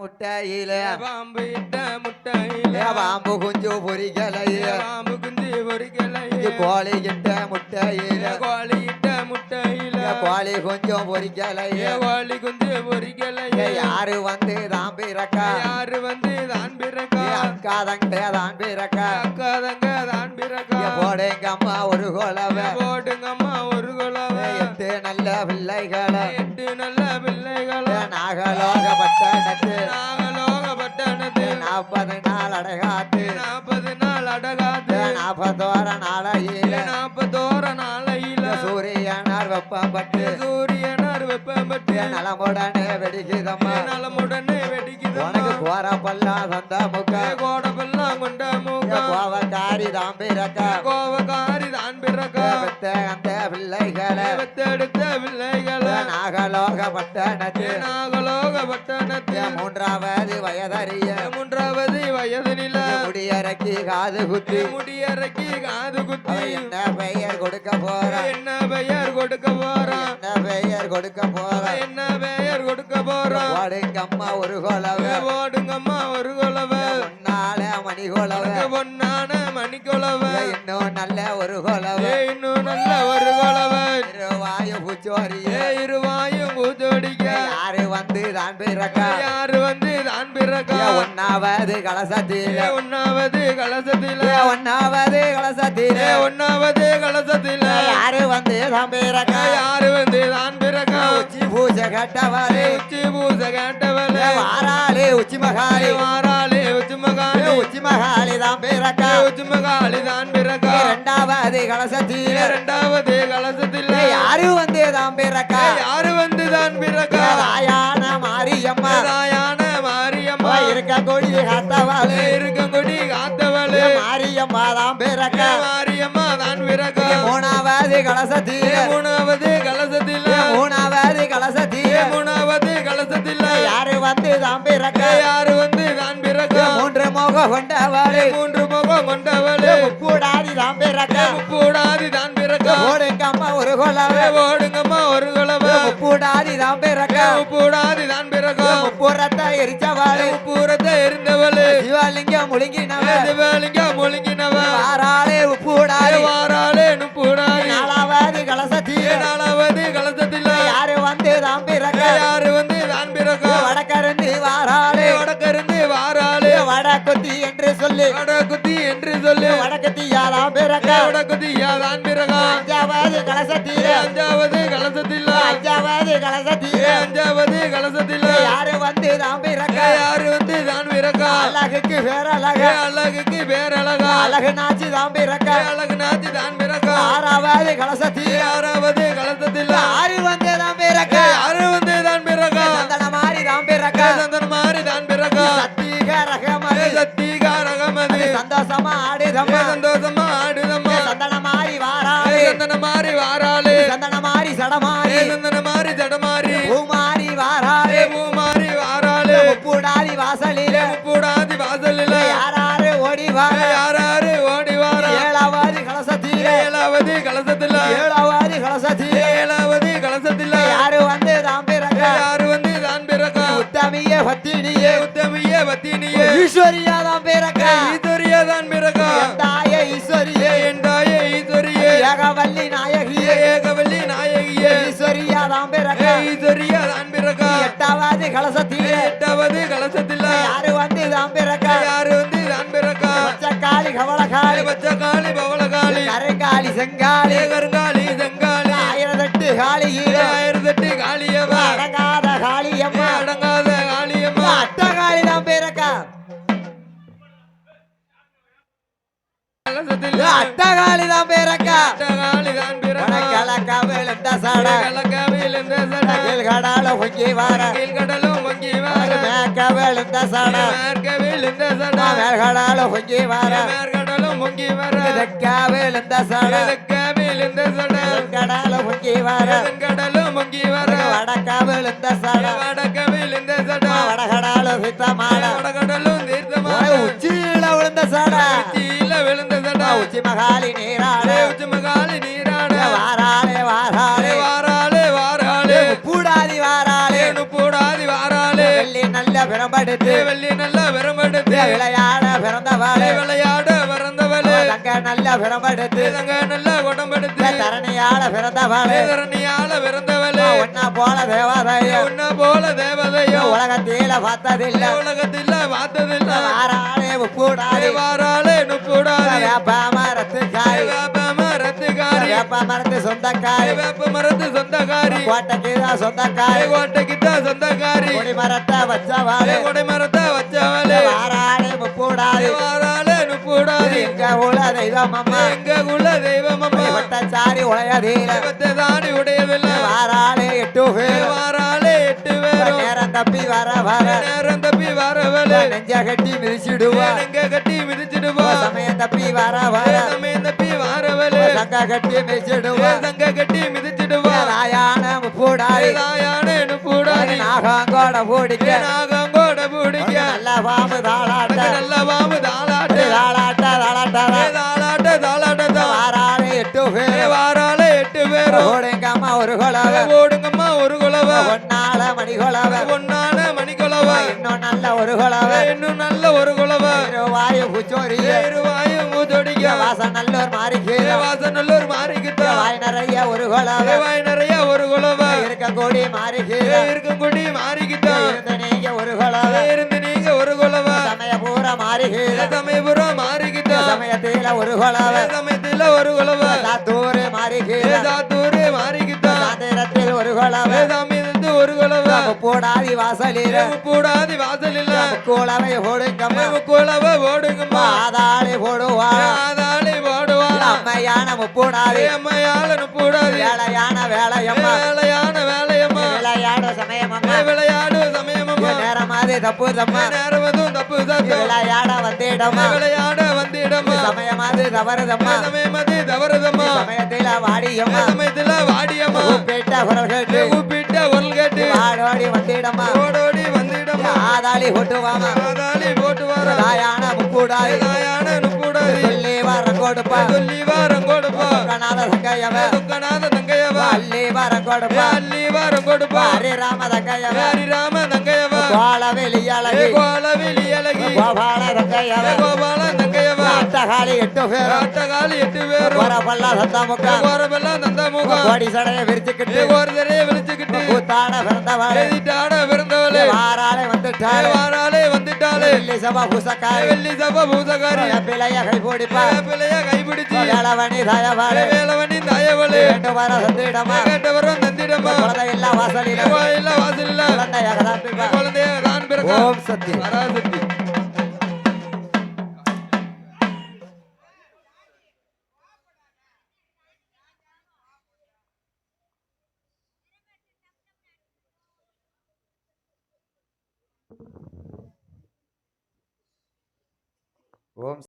முட்டையில. பாம்பு இட்ட முட்டையில. பாம்பு குஞ்சு பொறிக்கலையே. பாம்பு குஞ்சு பொறிக்கலையே. கோழி கிட்ட முட்டையில. கோழி இட்ட முட்டையில. கோழி கொஞ்சம் பொறிக்கலையே. கோழி குஞ்சு ஏ பொறிக்கலையே. யாரு வந்து தான் பிறக்கா? யாரு வந்து தான் பிறக்கா? ஏ அக்கா தங்க தான் பிறக்கா? அக்கா தங்க தான் பிறக்கா? போடுங்க அம்மா ஒரு குலவை. போட்டுங்கம்மா ஒரு குலவை. எட்டு நல்ல பிள்ளைகளை. எட்டு நல்ல பிள்ளைகளை. நாகலோக பட்டணத்தில் நாற்பது நாள் அடைகாத்து. நாற்பது சந்த முக்க கோடபெல்லாம் கொண்ட ஏ மூக்கம் கோவக்காரி தான் பிறக்க. கோவக்காரி தான் பிறக்கா. பெத்த அந்த பிள்ளைகளை. பெத்தெடுத்த பிள்ளைகளை. நாகலோக பட்டணத்தில் மூன்றாவது வயதினில முடியறக்கி காது குத்தி. முடியறக்கி காது குத்தி. என்ன பெயர் கொடுக்க போற என்ன பெயர் கொடுக்க போறான்? என்ன பெயர் கொடுக்க போற என்ன பெயர் கொடுக்க போறான்? ஓடுங்கம்மா ஒரு கொலவை ஓடுங்கம்மா ஒரு குலவை பொன்னால மணி கொலவை உனக்கு இன்னும் நல்ல ஒரு கொலவை. இன்னும் நல்ல ஒரு குலவை. திருவாயு பூச்சோரிய ஏ இருவாயும் கூத்தோடிக்க யாரு வந்து தான் பிறக்கா? யாரு வந்து தான் பிறக்கா? ஒன்னாவது கலசத்தில. ஒன்னாவது கலசத்தில. ஒன்னாவது கலசத்தில. ஒன்னாவது கலசத்தில. யாரு வந்து தான் பிறக்கா? யாரு வந்து தான் பிறக்கா? உச்சி பூஜை கட்டவாரு உச்சி பூச கேட்டவளே. வாராளே உச்சி மகாளி. வாராளே உச்சி மகாளி. உச்சி மகாளி தான் பிறக்கா? உச்சி மகாளி தான் பிறக்கா இரண்டாவது கலசத்தில. இரண்டாவது கலசத்தில. யாரு வந்து தான் பிறக்கா யாரு வந்து தான் பிறக்கா ராயான மாரியம்மா? தாயான மாரியம்மா? இருக்க கொடி காத்தவாளே. இருக்கங்குடி காத்தவளே. மாரியம்மா தான் பிறக்கா மாரியம்மா தான் பிறக்கா மூணாவது கலசத்தில. மூணாவது கலசத்தில. மூணாவது கலசத்தில. மூணாவது கலசத்தில. யாரு வந்து தான் பிறக்கா யாரு வந்து தான் பிறக்கா மூன்று முக கொண்டவாளே. மூன்று முகம் கொண்டவளே. தான் பிறக்கா. கூடாதி தான் பிறக்கா. ஓடுங்க அம்மா ஒரு கொலவை. ஓடுங்கம்மா ஒரு குலவை. கூடாதி தான் பிறக்கா. கூடாதி தான் பிறக்கா. முப்புறத்தை எரிச்சவாளே பூரத்தை எரிந்தவளே. சிவலிங்கம் முழுங்கினவ. சிவலிங்க முழுங்கினவ. வாராளே உப்புடாதி. வாராளே நுப்பூடாதி நாலாவது கலசத்தில. ஏழாவது கலசத்தில. யாரு வந்து தான் பிறக்கா? யாரு வந்து தான் பிறக்கா? வடக்கருந்து வாராளே. வடக்கிருந்து வாராளே. வடக்குத்தி என்று சொல்லி. சொல்லு வடக்குத்தியாலாம் பிறக்கா. வடகுத்தியா தான் பிறகா அஞ்சாவது கலசத்தில அஞ்சாவது கலசத்தில அஞ்சாவது கலசத்தில அஞ்சாவது கலசத்தில யாரு வந்து தான் பிறக்கா? யாரு வந்து தான் பிறக்கா? அழகுக்கு பேரழக அழகுக்கு பேரழகா அழகு. நாச்சி தான் பிறக்கா. அழகு நாச்சி தான் பிறக்கா. ஆறாவது கலசத்தில சந்தன மாறி வாராளே. சந்தன மாதிரி சடமாரி சந்தன மாறி தடமாறி பூமாரி வாராளே. பூ மாறி வாராளே. முப்புடாதி வாசலில. கூடாதி வாசலில. யாராரு ஓடி வார ஏகவல்லி நாயகியே ஈஸ்வரியா பிறக்கா ஈஸ்வரியா பிறக்கா எட்டாவது கலசத்தில. எட்டாவது கலசத்தில. யாரு வந்து பிறக்கா யாரு வந்து பிறக்கா பச்சைக்காளி கவளக்காளி பச்சைக்காளி பவளகாளி கரைக்காளி செங்காளி. கருங்காளி செங்காளி. ஆயிரத்தெட்டு காளியில ஆயிரத்தெட்டு காளியவா. அடங்காத காளியம்மா. அடங்காத காளியம்மா. அட்டகாளி கலசத்தில. அட்டகாளி தான் பிறக்கா அட்டகாளி தான் பிறக்கா கலக்கா விழுந்த சட. கலக்காவில் இந்த சட. கடால பொங்கி வார. கடலும் பொங்கி வார. மேக்க விழுந்த சட. மேற்கவில் இந்த சட. மேற்கடால பொங்கி வார. மேற்கடலும் பொங்கி வர. தெக்கா விழுந்த சட இந்த சட. கடால பொங்கி வார. கடலும் பொங்கி வர. வடக்கா விழுந்த சட. வடக்கவில் இந்த சட. வடகடால சுத்தமான வடகடலும் தீர்த்தமாக உச்சியில விழுந்த சட. உச்சியில விழுந்த சட. உச்சி மகாலி நீராட. வாராளே வெள்ளி நல்ல பிற விரம்படுத்து. வெள்ளி நல்லா விரம்பெடுத்து விளையாட பிறந்தவாளே. விளையாட பிறந்தவளே. தங்க நல்ல விரம்படுத்து. தங்க நல்லா உடம்பெடுத்து. தரணியால பிறந்தவாளே. தரணியால பிறந்தவளே. ஒன்னா போல தேவதையோ. உன்ன போல தேவதையோ. உலகத்தில பார்த்ததில்ல. உலகத்தில் பார்த்ததில்ல. வாராளே உப்பூடாது. வாராளே நுப்பூடாது வேப்ப மரத்து மரத்து சொந்தக்காய் வேப்ப மரத்து சொந்தக்காரி. கோட்டைக்கு தான் சொந்தக்காய் கோட்டைக்கு தான் சொந்தக்காரி. கொடி மரத்தை வச்சவாளே. கொடை மரத்தை வச்சவளே. வாராளே உப்பூடாது வாராளே நுப்பூடாது எங்க உல தெய்வம் அம்மா எங்க உள்ள தெய்வம் அம்மா வட்டச்சாரி தெய்வத்தை தாண்டி உடையதில்லை வாராளே எட்டு பேர் வாராளே எட்டு பேரும் நேரம் தப்பி வர வர. நேரம் தப்பி வரவளே நெஞ்ச கட்டி மிதிச்சிடுவா. எங்க கட்டி மிதிச்சிடுவோம் சமயம் தப்பி வர வர. கட்டி மிதிச்சிடுவா. சங்க கட்டி மிதிச்சிடுவோம் ராயான முப்பூடாது தாயானே நுப்பூடாது நாகங்கோட பூடிக்க நாகங்கோட பிடிக்க. நல்ல பாம்பு தாளாட்ட. நல்ல பாம்பு தாளாட்டு. தாளாட்ட தாளாட்ட. தாளாட்ட தாளாட்ட வாராளே எட்டு பேர். வாரால எட்டு பேரும் ஓடுங்கம்மா ஒரு குலவ ஓடுங்கம்மா ஒரு குலவ ஒன்னால மணி குலவ பொன்னான மணி குலவ இன்னும் நல்ல ஒரு குலவ இன்னும் நல்ல ஒரு குலவ வாயு பூச்சோரிய. இருவாயும் மூத்தொடிக்க வாசம் மாறிக்கிட்டா வாய் நிறைய ஒரு குலவ வாய் நிறைய ஒரு குலவ இருக்கக்கூடிய மாறிக்கீழ இருக்கும் குடி மாறிக்கிட்டா? இருந்து நீங்க ஒரு குலவ இருந்து நீங்க ஒரு குலவ சமய பூரா மாறிக்கீழ சமயபுரம் மாறிக்கிட்டா? சமயத்தில ஒரு குலவ சமயத்துல ஒரு குலவ சாத்தூர் மாறிக்கீழ சாத்தூர் மாறிக்கிட்டா? சாந்திரத்தில் ஒரு குலவ சமயத்து ஒரு குலவ போடாதி வாசலில? கூடாது வாசல் இல்ல கூலவை ஓடுங்கம்மா. குலவ ஓடுங்கம்மா? ஆதாளி போடுவா? ஆதாளி அம்மையான முப்பூடாதி. அம்மையால நுப்பூடாது வேலையான வேலையம்மா. வேலையான வேலையம்மா. விளையாட சமயமம்மா. விளையாடு சமயமம்மா. நேரமாதி தப்பு தம்மா நேரம் எதுவும் தப்பு சத்தம் விளையாட வந்திடமா விளையாட வந்திடமா சமயமாது தவறுதம்மா. சமயமது தவறுதம்மா. சமயத்தில வாடியம்மா. சமயத்துல வாடியம்மா. கூப்பிட்ட குரல் கேட்டு. கூப்பிட்ட ஒல் கேட்டு. வாடோடி வந்திடமா ஓடோடி வந்திடமா ஆதாளி கொட்டுவாமா ஆதாளி போட்டு வர தாயான முப்பூடாதி. கொடுப்பா. சொல்லி வாரம் கொடுப்பா. கனாத சங்கையவ துக்கநாத தங்கையவா. அள்ளி வரம் கொடுப்பா. அள்ளி வாரம் கொடுப்பா. ஹரிராம தங்கையவ. ஹரிராம தங்கையவா. கோல வெளியழகி கோலவெளி அழகி. கோபால தங்கையவ. கோபால தங்கையவா. அட்டகாளி எட்டு பேரும். ஆட்டகாலி எட்டு பேரும். வரப்பல்லா சத்தா முக்கம் கோரமெல்லாம் தந்த முகம் கோடி சடைய விரிச்சுக்கிட்டு. ஒரு தரைய விழிச்சுக்கிட்டு கூத்தாட பிறந்தவாளே. எழுதிட்டாட பிறந்தவளே. வாராளே வந்துட்டாளே. வாராளே வெள்ளி சபா பூசக்காரி வெள்ளி சப பூசகாரி பிள்ளைய கை போடிப்பா பிள்ளைய கைப்பிடிச்சு வேளவணி தயவாளே வேலவனி தாயவளே ரெண்டு வர சந்திடமா கேட்டவரும் தந்திடமா குழந்தை இல்ல வாசலில இல்ல வாசல் இல்ல குழந்தைய கதாப்பிப்பா குழந்தைய தான் பிறக்க ஓம் சக்தி பராசக்தி ஓம்